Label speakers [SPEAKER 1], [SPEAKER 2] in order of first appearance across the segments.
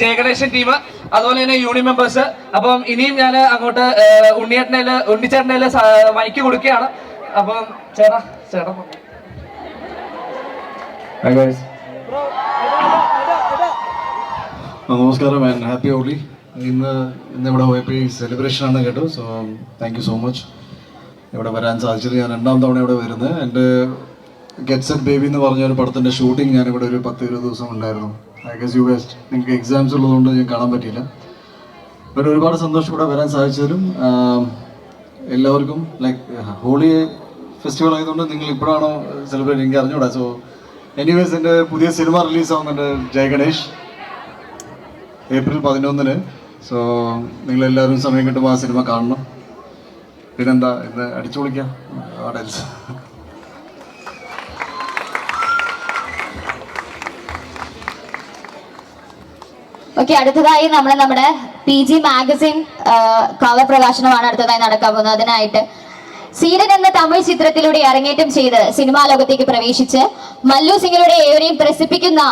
[SPEAKER 1] ജയഗണേശൻ team അതുപോലെ തന്നെ union members അപ്പം ഇനിയും ഞാൻ അങ്ങോട്ട് ഉണ്ണിയേട്ടനെ ഉണ്ണിച്ചേട്ടനെ മൈക്ക് കൊടുക്കുകയാണ്. അപ്പം ചേട്ടാ ചേട്ടാ
[SPEAKER 2] നമസ്കാരം ആൻഡ് ഹാപ്പി ഓളി ഇന്ന് ഇന്ന് ഇവിടെ പോയപ്പോൾ ഈ സെലിബ്രേഷൻ ആണ് കേട്ടോ so thank you so much ഇവിടെ വരാൻ സാധിച്ചത് ഞാൻ രണ്ടാം തവണ ഇവിടെ വരുന്നത്. എന്റെ ഗെറ്റ്സ് ആൻഡ് ബേബി എന്ന് പറഞ്ഞ ഒരു പടത്തിന്റെ ഷൂട്ടിംഗ് ഞാൻ ഇവിടെ ഒരു പത്ത് ഇരുപത് ദിവസം ഉണ്ടായിരുന്നു. ഐ ഗസ് യു ബെസ്റ്റ് നിങ്ങൾക്ക് എക്സാംസ് ഉള്ളതുകൊണ്ട് ഞാൻ കാണാൻ പറ്റിയില്ല. ഒരു ഒരുപാട് സന്തോഷം ഇവിടെ വരാൻ സാധിച്ചതിലും എല്ലാവർക്കും ലൈക്ക് ഹോളി ഫെസ്റ്റിവൽ ആയതുകൊണ്ട് നിങ്ങൾ ഇപ്പോഴാണോ സെലിബ്രേറ്റ് എനിക്ക് അറിഞ്ഞൂടാ. സോ എനിവേസ് എന്റെ പുതിയ സിനിമ റിലീസ് ആവുന്നുണ്ട് ജയ ഗണേഷ് ഏപ്രിൽ പതിനൊന്നിന്. സോ നിങ്ങളെല്ലാവരും സമയം കിട്ടുമ്പോൾ ആ സിനിമ കാണണം. പിന്നെന്താ ഇന്ന് അടിച്ചു പൊളിക്കാം അവിടെ
[SPEAKER 3] ഓക്കെ അടുത്തതായി നമ്മൾ നമ്മുടെ പി ജി മാഗസിൻ കവർ പ്രകാശനമാണ് അടുത്തതായി നടക്കാൻ പോകുന്നത്. അതിനായിട്ട് സീഡൻ എന്ന തമിഴ് ചിത്രത്തിലൂടെ അരങ്ങേറ്റം ചെയ്ത് സിനിമാ ലോകത്തേക്ക് പ്രവേശിച്ച് മല്ലു സിംഗിലൂടെ ഏവരെയും ത്രസിപ്പിക്കുന്ന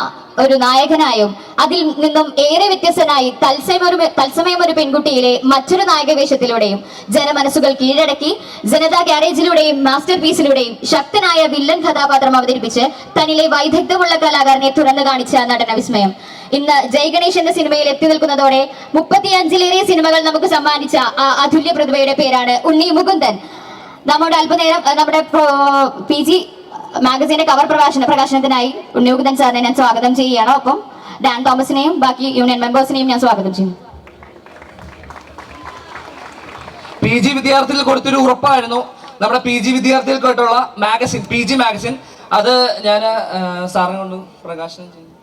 [SPEAKER 3] ഒരു നായകനായും അതിൽ നിന്നും ഏറെ വ്യത്യസ്തനായി തത്സമയം തത്സമയം ഒരു പെൺകുട്ടിയിലെ മറ്റൊരു നായക വേഷത്തിലൂടെയും ജനമനസ്സുകൾ കീഴടക്കി ജനതാ ഗ്യാരേജിലൂടെയും മാസ്റ്റർ പീസിലൂടെയും ശക്തനായ വില്ലൻ കഥാപാത്രം അവതരിപ്പിച്ച് തന്നിലെ വൈദഗ്ധ്യമുള്ള കലാകാരനെ തുറന്നു കാണിച്ച നടന വിസ്മയം ഇന്ന് ജയഗണേഷ് എന്ന സിനിമയിൽ എത്തി നിൽക്കുന്നതോടെ മുപ്പത്തിയഞ്ചിലേറെ സിനിമകൾ നമുക്ക് സമ്മാനിച്ച ആ അതുല്യ പ്രതിഭയുടെ പേരാണ് ഉണ്ണി മുകുന്ദൻ. നമ്മുടെ അല്പനേരം നമ്മുടെ പി ജി മാഗസീന്റെ കവർ പ്രഭാഷണ പ്രകാശനത്തിനായി ഉണ്ണി മുകുന്ദൻ സാറിനെ ഞാൻ സ്വാഗതം ചെയ്യുകയാണ്. ഒപ്പം ഡാൻ തോമസിനെയും ബാക്കി യൂണിയൻ മെമ്പേഴ്സിനെയും ഞാൻ സ്വാഗതം ചെയ്യുന്നു.
[SPEAKER 1] പി ജി വിദ്യാർത്ഥികൾ കൊടുത്തൊരു ഉറപ്പായിരുന്നു. നമ്മുടെ പി ജി വിദ്യാർത്ഥികൾക്കായിട്ടുള്ള മാഗസിൻ പി ജി മാഗസിൻ. അത് ഞാൻ സാറിനെ കൊണ്ട് പ്രകാശനം ചെയ്തു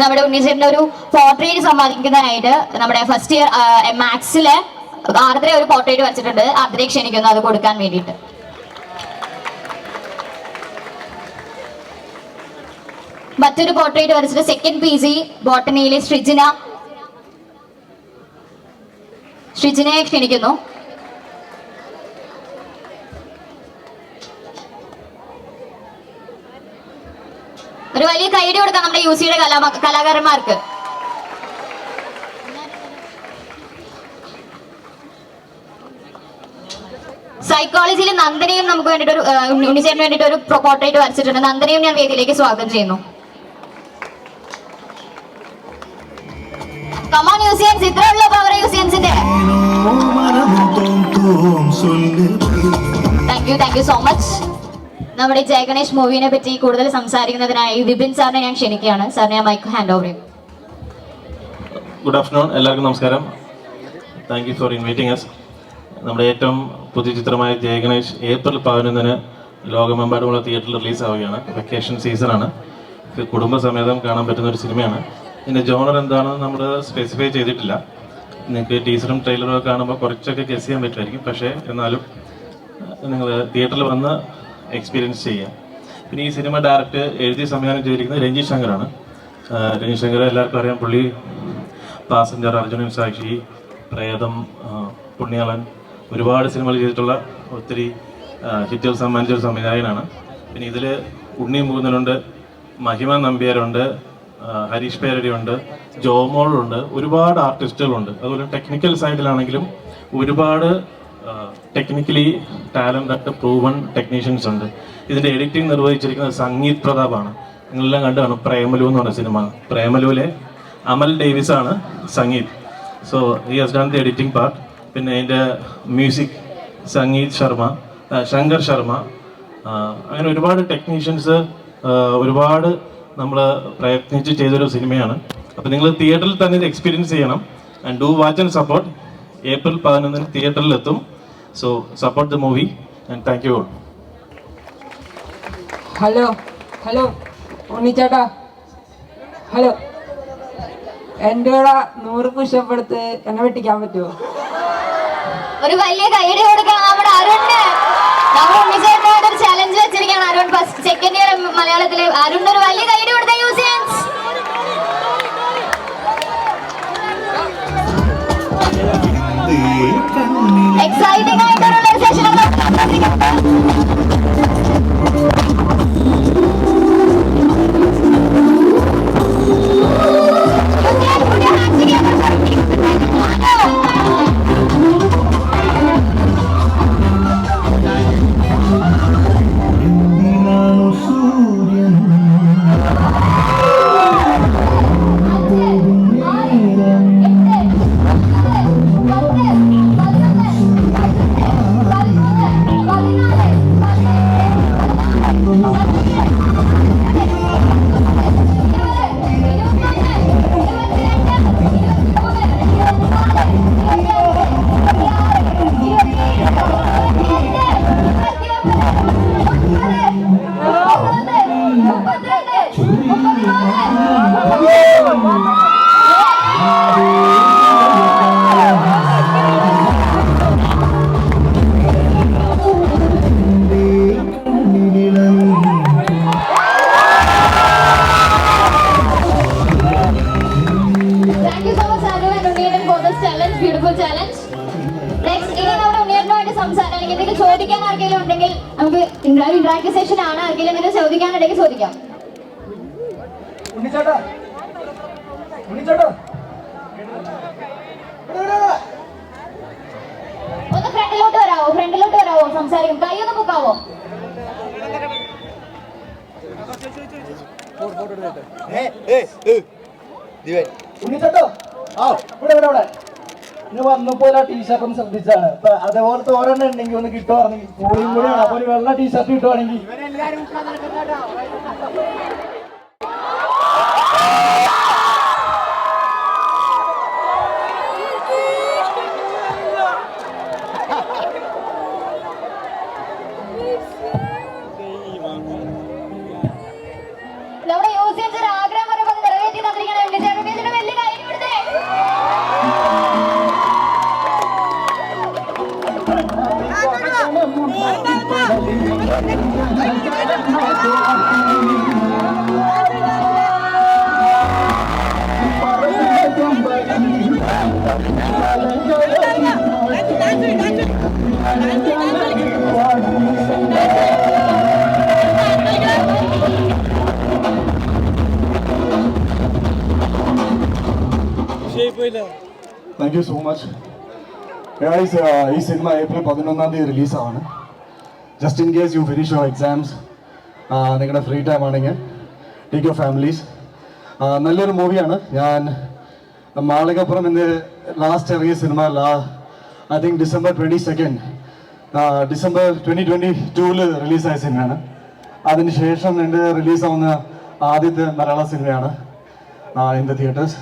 [SPEAKER 3] നമ്മുടെ ഉണ്ണീശ്വരന്റെ ഒരു പോർട്രേറ്റ് സമ്മാനിക്കുന്നതിനായിട്ട് നമ്മുടെ ഫസ്റ്റ് ഇയർ മാത്സിലെ ആർദ്ര ഒരു പോർട്രേറ്റ് വരച്ചിട്ടുണ്ട്. ആർദ്രയെ ക്ഷണിക്കുന്നു. അത് കൊടുക്കാൻ വേണ്ടിയിട്ട്. മറ്റൊരു പോർട്രേറ്റ് വരച്ചിട്ട് സെക്കൻഡ് പി ജി ബോട്ടണിയിലെ ശ്രിജിന. ശ്രിജിനയെ ക്ഷണിക്കുന്നു ഒരു വലിയ കൈഡി കൊടുക്കാം നമ്മുടെ യു സിയുടെ കലാ കലാകാരന്മാർക്ക്. സൈക്കോളജിയിൽ നന്ദനയും നമുക്ക് വേണ്ടിട്ട് ഒരു ഉണ്ണിച്ചേരിന് വേണ്ടിട്ട് ഒരു പോർട്രേറ്റ് വരച്ചിട്ടുണ്ട്. നന്ദനയും ഞാൻ വേദിയിലേക്ക് സ്വാഗതം ചെയ്യുന്നു. കമാൺ യൂസിയൻസ് ഇത്രയുള്ള പവർ യൂസിയൻസിന്റെ താങ്ക് സോ മച്ച് നമ്മുടെ ജയ ഗണേഷ് മൂവിനെ പറ്റി കൂടുതൽ സംസാരിക്കുന്നതിനായി വിപിൻ സാറിനെ ഞാൻ ക്ഷണിക്കുകയാണ്. സാറിനെ ഞാൻ മൈക്ക് ഹാൻഡ് ഓവർ ചെയ്യും.
[SPEAKER 4] ഗുഡ് ആഫ്റ്റർനൂൺ എല്ലാവർക്കും നമസ്കാരം. Thank you for inviting us നമ്മുടെ ഏറ്റവും പുതിയ ചിത്രമായ ജയഗണേഷ് ഏപ്രിൽ പതിനൊന്നിന് ലോകമെമ്പാടുമുള്ള തിയേറ്ററിൽ റിലീസ് ആവുകയാണ് വെക്കേഷൻ സീസണാണ് കുടുംബസമേതം കാണാൻ പറ്റുന്ന ഒരു സിനിമയാണ്. ഇതിന്റെ ജോണർ എന്താണെന്ന് നമ്മൾ സ്പെസിഫൈ ചെയ്തിട്ടില്ല. നിങ്ങൾക്ക് ടീച്ചറും ട്രെയിലറും ഒക്കെ കാണുമ്പോൾ കുറച്ചൊക്കെ ഗസ് ചെയ്യാൻ പറ്റുമായിരിക്കും. പക്ഷേ എന്നാലും നിങ്ങൾ തിയേറ്ററിൽ വന്ന് എക്സ്പീരിയൻസ് ചെയ്യാം. പിന്നെ ഈ സിനിമ ഡയറക്റ്റ് എഴുതി സംവിധാനം ചെയ്തിരിക്കുന്നത് രഞ്ജിത് ശങ്കറാണ്. രഞ്ജി ശങ്കർ എല്ലാവർക്കും അറിയാം. പുള്ളി പാസഞ്ചർ അർജുനൻ സാക്ഷി പ്രേതം പുണ്യാളൻ ഒരുപാട് സിനിമകൾ ചെയ്തിട്ടുള്ള ഒത്തിരി ഹിറ്റുകൾ സമ്മാനിച്ച ഒരു സംവിധായകനാണ്. പിന്നെ ഇതിൽ ഉണ്ണി മുകുന്ദനുണ്ട് മഹിമ നമ്പ്യാരുണ്ട് ഹരീഷ് പേരടിയുണ്ട് ജോമോളുണ്ട് ഒരുപാട് ആർട്ടിസ്റ്റുകളുണ്ട് അതുപോലെ ടെക്നിക്കൽ സൈഡിലാണെങ്കിലും ഒരുപാട് ടെക്നിക്കലി ടാലന്റ് പ്രൂവൺ ടെക്നീഷ്യൻസ് ഉണ്ട്. ഇതിന്റെ എഡിറ്റിംഗ് നിർവഹിച്ചിരിക്കുന്നത് സംഗീത് പ്രതാപാണ്. നിങ്ങളെല്ലാം കണ്ടു കാണും. പ്രേമലു എന്ന് പറഞ്ഞ സിനിമ പ്രേമലുവിലെ അമൽ ഡേവിസ് ആണ് സംഗീത്. സോ ഈ has done the editing part പിന്നെ അതിന്റെ മ്യൂസിക് സംഗീത് ശർമ്മ ശങ്കർ ശർമ്മ. അങ്ങനെ ഒരുപാട് ടെക്നീഷ്യൻസ് ഒരുപാട് നമ്മൾ പ്രയത്നിച്ച് ചെയ്തൊരു സിനിമയാണ് അപ്പോൾ നിങ്ങൾ തിയേറ്ററിൽ തന്നെ എക്സ്പീരിയൻസ് ചെയ്യണം. And do watch and support April പതിനൊന്നിന് തിയേറ്ററിൽ എത്തും so support the movie and thank you all
[SPEAKER 5] hello hello ഉണ്ണിച്ചേട്ടാ. Hello എന്റെ കൂടെ നൂറ് പുഷപ്പ് എടുത്ത് എന്നെ വെട്ടിക്കാൻ പറ്റുമോ
[SPEAKER 3] ഒരു വലിയ കൈയടി കൊടുക്കണം നമ്മുടെ അരുണ് നമ്മുടെ ഉണ്ണിച്ചേട്ടനോട് ഒരു ചലഞ്ച് വെച്ചിരിക്കുകയാണ്. അരുൺ ഫസ്റ്റ് സെക്കൻഡ് ഇയർ മലയാളത്തിൽ അരുണിന് ഒരു വലിയ കൈയടി കൊടുത്ത യൂസിയൻസ് exciting ആയിട്ടുള്ള ഒരു session ആണ് ഇന്ററാക്ട് സെഷൻ ആണ്. എങ്കിൽ എന്തെങ്കിലും ചോദിക്കാനുണ്ടെങ്കിൽ ചോദിക്കാം.
[SPEAKER 1] ഉണ്ണിച്ചേട്ടാ. ഉണ്ണിച്ചേട്ടാ.
[SPEAKER 3] ഒന്ന് ഫ്രണ്ടിലോട്ട് വരാവോ? ഫ്രണ്ടിലോട്ട് വരാവോ? സംസാരിക്കും. കൈ ഒന്ന് പൊക്കാവോ?
[SPEAKER 6] ഉണ്ണിച്ചട്ടോ. ആ ഇവിടെ ഇവിടെ ഇവിടെ ഇന്ന് വന്നപ്പോൾ ആ ടീഷർട്ട് ശ്രദ്ധിച്ചാണ് അപ്പൊ അതേപോലത്തെ ഒരെണ്ണം ഉണ്ടെങ്കിൽ ഒന്ന് കിട്ടുവാണെങ്കിൽ പോളിയും കൂടിയാണ് അപ്പൊ വെള്ള ടീഷർട്ട് കിട്ടുവാണെങ്കിൽ
[SPEAKER 2] thank you so much guys ഈ സിനിമ ഏപ്രിൽ പതിനൊന്നാം തീയതി റിലീസാണ് just in case you finish your exams നിങ്ങളുടെ ഫ്രീ ടൈം ആണെങ്കിൽ ടേക്ക് യുവർ ഫാമിലീസ് നല്ലൊരു മൂവിയാണ് ഞാൻ മാളികപ്പുറം എന്ന് ലാസ്റ്റ് ഇറങ്ങിയ സിനിമ ലാ I think December twenty second December twenty twenty ടൂവിൽ റിലീസായ സിനിമയാണ് അതിന് ശേഷം എന്റെ റിലീസാവുന്ന ആദ്യത്തെ മലയാള സിനിമയാണ് in the theatres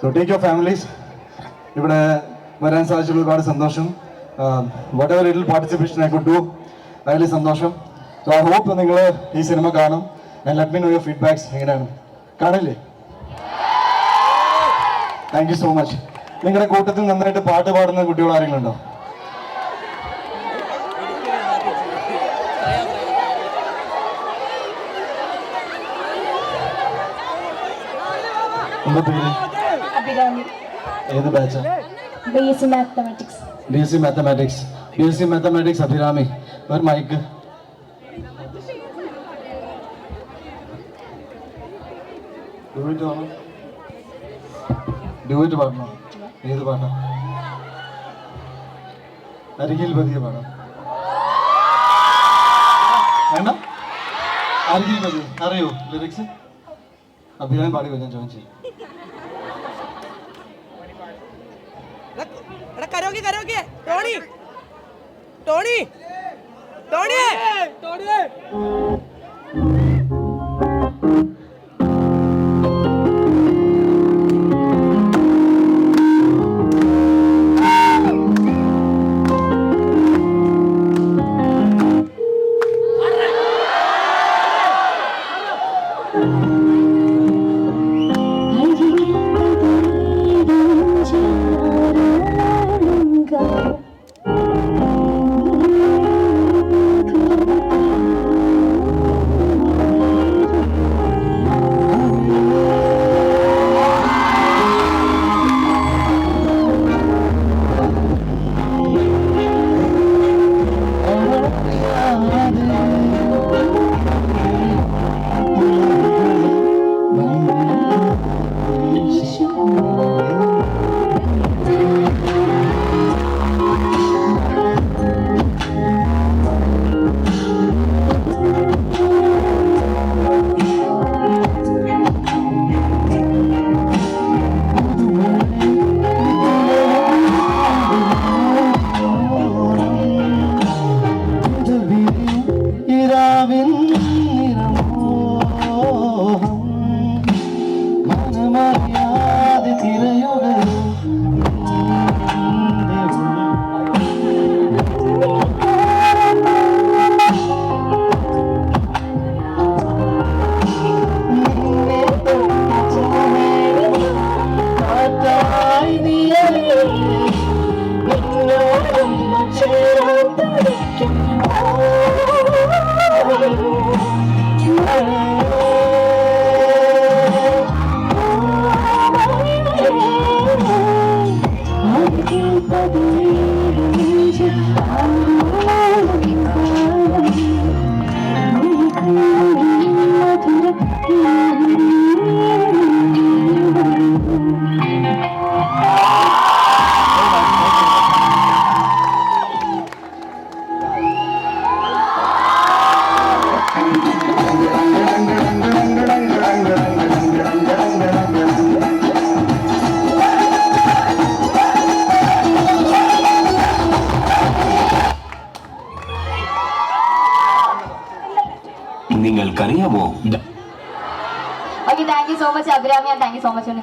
[SPEAKER 2] so take your families ഇവിടെ വരാൻ സാധിച്ചുള്ള ഒരുപാട് സന്തോഷം. Whatever little participation I could do അതിൽ സന്തോഷം. സോ ഐ ഹോപ്പ് നിങ്ങൾ ഈ സിനിമ കാണും. And let me know your feedbacks എങ്ങനെയാണ്? കാണില്ലേ? താങ്ക് യു സോ മച്ച് നിങ്ങളുടെ കൂട്ടത്തിൽ നന്നായിട്ട് പാട്ട് പാടുന്ന കുട്ടികൾ ആരെങ്കിലും ഉണ്ടോ എന്താ പേര്? ഏത് ബാച്ചാ
[SPEAKER 3] base mathematics
[SPEAKER 2] B S C mathematics B S C mathematics Abhirami. ഒരു മൈക്ക് ഡ്യൂറ്റ് പാടണോ ഏത് പാട്ടാ? അരികിൽ പതിയെ പാടാം. വേണ്ട? അരികിൽ പതിയെ. അറിയോ? ലിറിക്സ് അഭിരാമി പാടി ഞാൻ ജോയിൻ ചെയ്യും.
[SPEAKER 7] എടാ
[SPEAKER 3] karaoke karaoke Tony. Tony. Tony Tony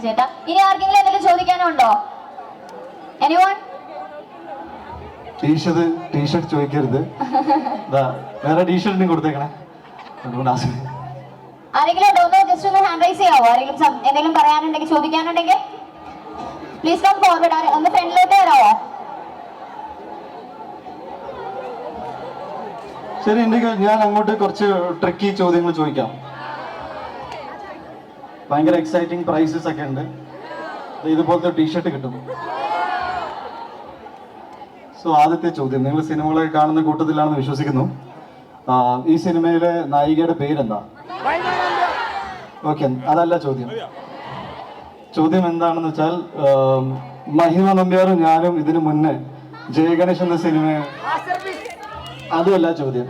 [SPEAKER 3] ഉണ്ണിച്ചേട്ടാ ഇനി ആർക്കെങ്കിലും എന്തെങ്കിലും ചോദിക്കാനുണ്ടോ? എനിവൺ
[SPEAKER 2] ടീഷർട്ട് ടീഷർട്ട് ചോദിക്കരുത്. വേറെ ടീഷർട്ടിനും കൊടുത്തേക്കണേ.
[SPEAKER 3] ആരെങ്കിലും ഉണ്ടോ? ഒന്ന് ജസ്റ്റ് ഒന്ന് ഹാൻഡ് റൈസ് ചെയ്യാവോ? ആരെങ്കിലും എന്തെങ്കിലും പറയാനുണ്ടെങ്കിൽ ചോദിക്കാനുണ്ടെങ്കിൽ? പ്ലീസ് കം ഫോർവേഡ് ഒന്ന് ഫ്രണ്ടിലോട്ട് വരാവോ?
[SPEAKER 2] ശരി എനിക്ക് ഞാൻ അങ്ങോട്ട് കുറച്ച് ട്രിക്കി ചോദ്യങ്ങൾ ചോദിക്കാം. ഭയങ്കര എക്സൈറ്റിംഗ് പ്രൈസസ് ഒക്കെ ഉണ്ട്. ഇതുപോലത്തെ ടീഷർട്ട് കിട്ടും. സോ ആദ്യത്തെ ചോദ്യം. നിങ്ങൾ സിനിമകളെ കാണുന്ന കൂട്ടത്തിലാണെന്ന് വിശ്വസിക്കുന്നു. ഈ സിനിമയിലെ നായികയുടെ പേരെന്താ? ഓക്കെ അതല്ല ചോദ്യം. ചോദ്യം എന്താണെന്ന് വെച്ചാൽ മഹിമ നമ്പ്യാറും ഞാനും ഇതിനു മുന്നേ ജയഗണേഷ് എന്ന സിനിമ അതുമല്ല ചോദ്യം.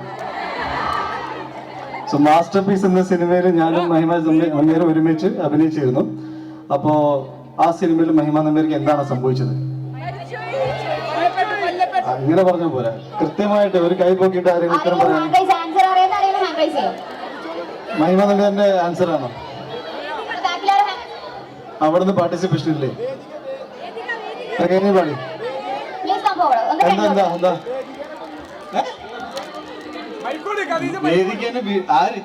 [SPEAKER 2] സോ മാസ്റ്റർ പീസ് എന്ന സിനിമയിൽ ഞാനും മഹിമ നമ്പ്യാരും ഒരുമിച്ച് അഭിനയിച്ചിരുന്നു. അപ്പോ ആ സിനിമയിൽ മഹിമ നമ്പ്യാർക്ക് എന്താണ് സംഭവിച്ചത്? അങ്ങനെ പറഞ്ഞ പോലെ കൃത്യമായിട്ട് ഒരു കൈ പൊക്കിയിട്ട് ആരെങ്കിലും ഉത്തരം
[SPEAKER 3] പറയാം
[SPEAKER 2] മഹിമ നമ്പ്യാറിന്റെ ആൻസർ ആണോ? അവിടുന്ന് പാർട്ടിസിപ്പേഷൻ ഇല്ലേ? എങ്ങനെ പാടി. എന്താ എന്താ എന്താ? വേദിക്ക് ആര്?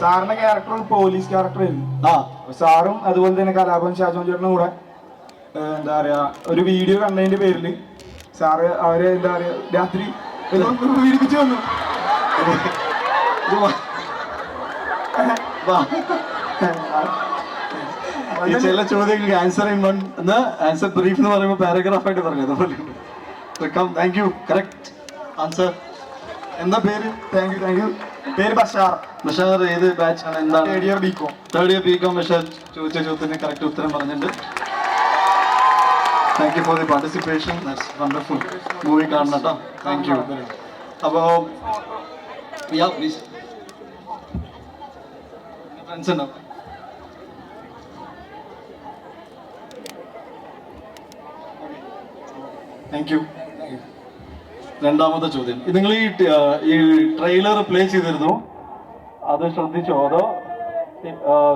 [SPEAKER 6] സാറിന്റെ ക്യാരക്ടർ പോലീസ് ക്യാരക്ടർ ആയിരുന്നു.
[SPEAKER 2] ആ.
[SPEAKER 6] സാറും അതുപോലെ തന്നെ കലാഭവൻ ഷാജോൻ ചേട്ടനും കൂടെ എന്താ പറയാ ഒരു വീഡിയോ കണ്ടതിന്റെ പേരിൽ സാറ് അവരെ എന്താ പറയാ രാത്രി പീഡിപ്പിച്ചു വന്നു.
[SPEAKER 2] ചില ചോദ്യങ്ങൾക്ക് ആൻസർ എന്നാ ആൻസർ ബ്രീഫ് എന്ന് പറയുമ്പോൾ പാരഗ്രാഫ് ആയിട്ട് പറഞ്ഞു അതുപോലെ. താങ്ക് യു കറക്റ്റ് ആൻസർ എന്താ പേര്?
[SPEAKER 6] താങ്ക് യു താങ്ക് യു പേര് ബഷാർ.
[SPEAKER 2] ബഷാർ ഏത് ബാച്ച് ആണ്? എന്താണ്?
[SPEAKER 6] Third year
[SPEAKER 2] B Com third year B Com Bashar ചോദിച്ച ചോദ്യത്തിന് കറക്റ്റ് ഉത്തരം പറഞ്ഞിട്ടുണ്ട്. Thank you for the participation wonderful movie കാണണം കേട്ടോ താങ്ക് യു അപ്പോ യാ പ്ലീസ് ഫ്രണ്ട്സ് ഉണ്ടാവും താങ്ക് യു രണ്ടാമത്തെ ചോദ്യം. നിങ്ങൾ ഈ ഈ ട്രെയിലർ പ്ലേ ചെയ്തിരുന്നു. അത് ശ്രദ്ധിച്ചോ? അതോ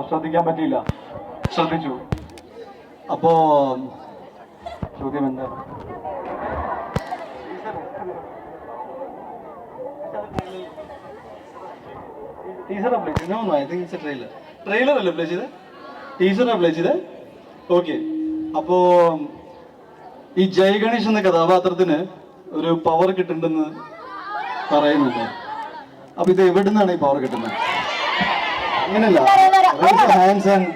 [SPEAKER 2] ശ്രദ്ധിക്കാൻ പറ്റിയില്ല? ശ്രദ്ധിച്ചു. അപ്പോ ചോദ്യം എന്താ? ടീച്ചറാ പ്ലേ ചെയ്ത്? നോ ഐ ട്രെയിലർ പ്ലേ ചെയ്ത്? ഓക്കെ അപ്പോ ഈ ജയഗണേഷ് എന്ന കഥാപാത്രത്തിന് ഒരു പവർ കിട്ടുന്നുണ്ടെന്ന് പറയുന്നുണ്ട്. അപ്പൊ ഇത് എവിടെ നിന്നാണ് ഈ പവർ കിട്ടുന്നത്? അങ്ങനല്ല ഹാൻഡ്സ് ആൻഡ്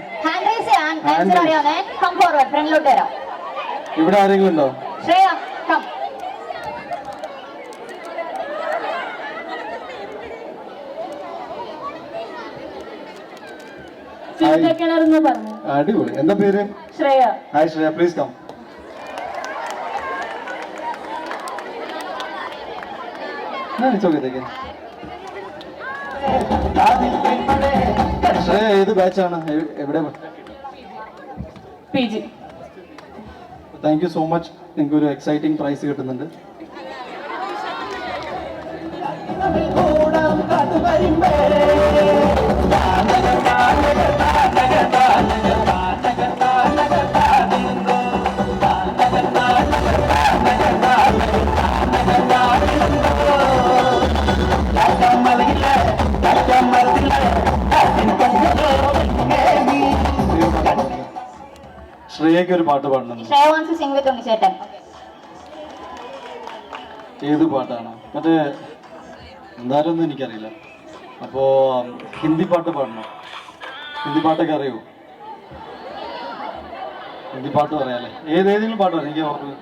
[SPEAKER 2] ഇവിടെ ആരെങ്കിലും ഉണ്ടോ അടിപൊളി. എന്താ പേര്?
[SPEAKER 3] Shreya.
[SPEAKER 2] Hi Shreya. Please come Shreya ഏത് ബാച്ചാണ് എവിടെ? താങ്ക് യു സോ മച്ച് നിങ്ങൾക്ക് ഒരു എക്സൈറ്റിംഗ് പ്രൈസ് കിട്ടുന്നുണ്ട്. ശ്രേയക്ക് ഒരു പാട്ട് പാടണം.
[SPEAKER 3] Shreya wants to sing with ഉണ്ണിച്ചേട്ടൻ
[SPEAKER 2] ഏത് പാട്ടാണ്? മറ്റേ എന്തായാലും എനിക്കറിയില്ല. അപ്പോ ഹിന്ദി പാട്ട് പാടണം. ഹിന്ദി പാട്ടൊക്കെ അറിയോ? ഹിന്ദി പാട്ട് പറയാല്ലേ? ഏത് ഏതെങ്കിലും പാട്ട് പറയാം. എനിക്ക് ഓർമ്മ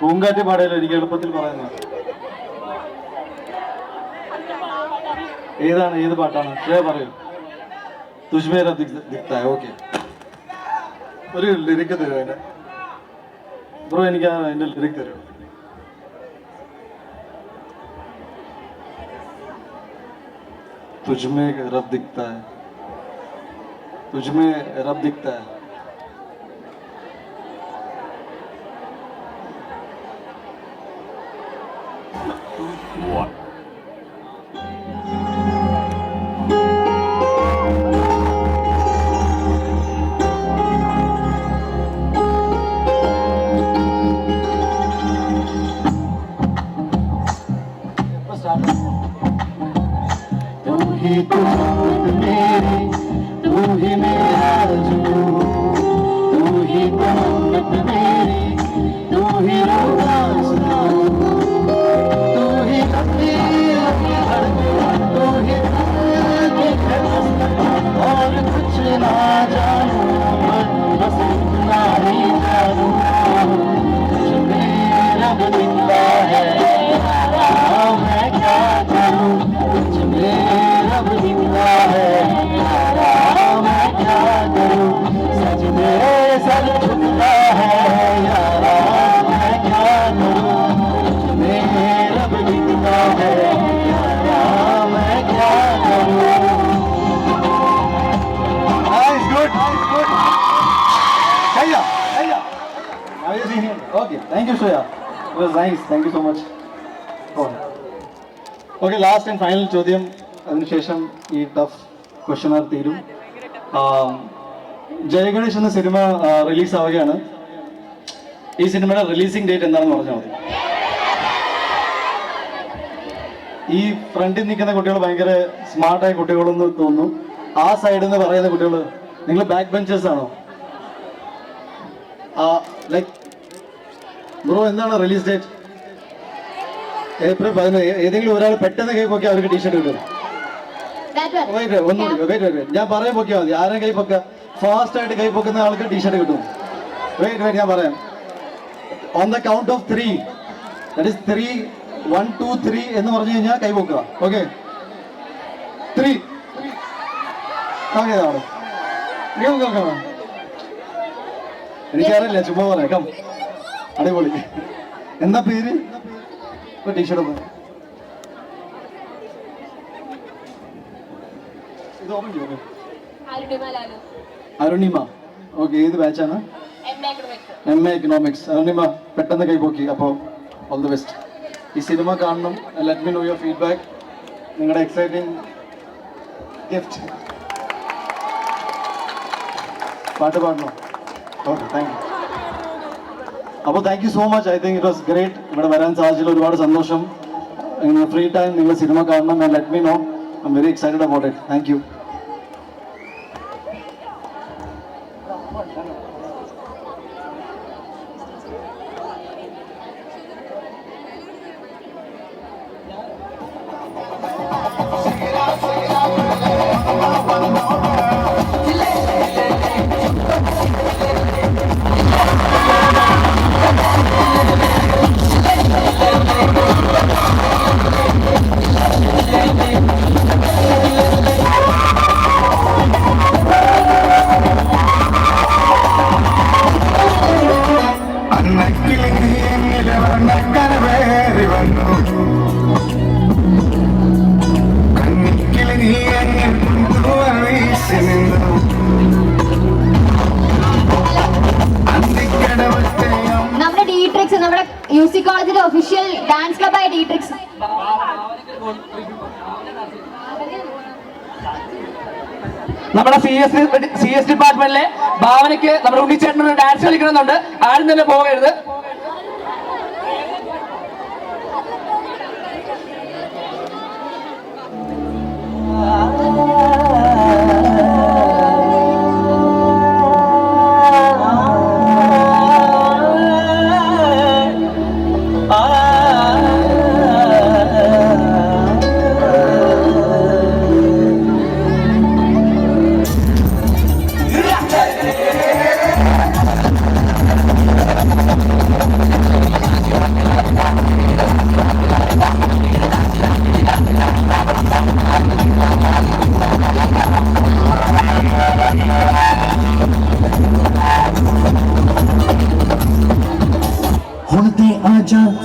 [SPEAKER 2] പൂങ്കാറ്റ് പാടിയാലോ? എനിക്ക് എളുപ്പത്തിൽ പറയുന്നത് ഏതാണ്? ഏത് പാട്ടാണ്? ശ്രേയ പറയൂ. തുഷ്മേര ദിക്തായ. ഓക്കെ. ഒരു ലിറിക്ക് തരുമോ അതിന്റെ ബ്രോ എനിക്ക് ആ അതിന്റെ ലിറിക്ക് തരുമോ तुझ में रब दिखता है तुझ में रब दिखता है तू You, Shreya. It was nice. Thank you so much. Okay last and final ചോദ്യം അതിനുശേഷം ഈ ടഫ് ക്വസ്റ്റ്യൻ തീരും ജയഗണേഷ് എന്ന സിനിമ റിലീസ് ആവുകയാണ് ഈ സിനിമയുടെ റിലീസിംഗ് ഡേറ്റ് എന്താണെന്ന് പറഞ്ഞാൽ മതി ഈ ഫ്രണ്ടിൽ നിൽക്കുന്ന കുട്ടികൾ ഭയങ്കര സ്മാർട്ടായ കുട്ടികളെന്ന് തോന്നുന്നു ആ സൈഡിൽ നിന്ന് പറയുന്ന കുട്ടികൾ നിങ്ങൾ ബാക്ക് ബെഞ്ചേഴ്സ് ആണോ ലൈക്ക് ബ്രോ എന്താണ് റിലീസ് ഡേറ്റ് ഏപ്രിൽ പതിനൊന്ന്. ഏതെങ്കിലും ഒരാൾ പെട്ടെന്ന് കൈ പൊക്കി അവർക്ക് ടീഷർട്ട് കിട്ടും വെയിറ്റ് ഒന്നുകൂടി വെയിറ്റ് വെയിറ്റ് ഞാൻ പറയാൻ പൊക്കിയാൽ മതി. ആരും കൈ പൊക്ക ഫാസ്റ്റ് ആയിട്ട് കൈ പൊക്കുന്ന ആൾക്ക് ടീഷർട്ട് കിട്ടും. വെയിറ്റ് വെയിറ്റ് ഞാൻ പറയാം. On the count of three that is three one two three എന്ന് പറഞ്ഞു കഴിഞ്ഞാൽ കൈ പൊക്കുക. ഓക്കെ ത്രീ ഓക്കെ എനിക്കറിയില്ല ചുമ്മാ പറയാം. കം അടിപൊളി. എന്താ പേര്? ടീഷർട്ട് ഇത് ഓപ്പൺ ചെയ്യോ അരുണിമ. ഓക്കെ ഏത് ബാച്ചാണ് എം എ എക്കണോമിക്സ് അരുണിമ പെട്ടെന്ന് കൈപോക്കി അപ്പോൾ ഓൾ ദി ബെസ്റ്റ് ഈ സിനിമ കാണണം. Let me know your feedback നിങ്ങളുടെ എക്സൈറ്റിംഗ് ഗിഫ്റ്റ് പാട്ട് പാടണം? ഓക്കെ താങ്ക് യു അപ്പോൾ thank you so much I think it was great ഇവിടെ വരാൻ സാധിച്ചതിൽ ഒരുപാട് സന്തോഷം. ഫ്രീ ടൈം നിങ്ങൾ സിനിമ കാണണം let me know I
[SPEAKER 8] am very excited about it thank you
[SPEAKER 9] നമ്മുടെ
[SPEAKER 1] സി എസ് സി എസ് ഡിപ്പാർട്ട്മെന്റിലെ ഭാവനയ്ക്ക് നമ്മുടെ ഉണ്ണിച്ചേട്ടൻ ഡാൻസ് കളിക്കണമെന്നുണ്ട്. ആരും തന്നെ പോകരുത്.
[SPEAKER 2] ਹੁਣ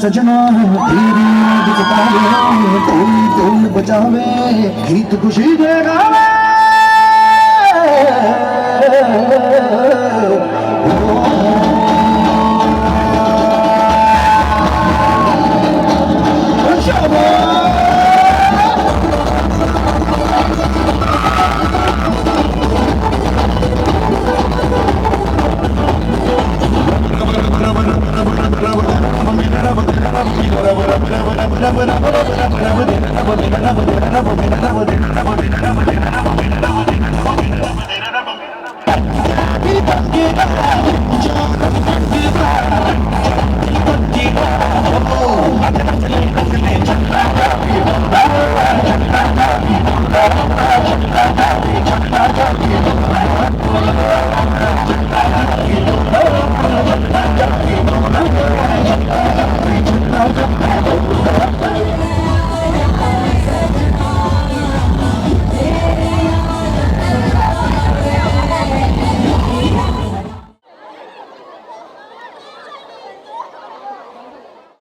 [SPEAKER 2] सजना तेरी याद सतावे तू तू बचावे गीत खुशी देगा।
[SPEAKER 8] Get up!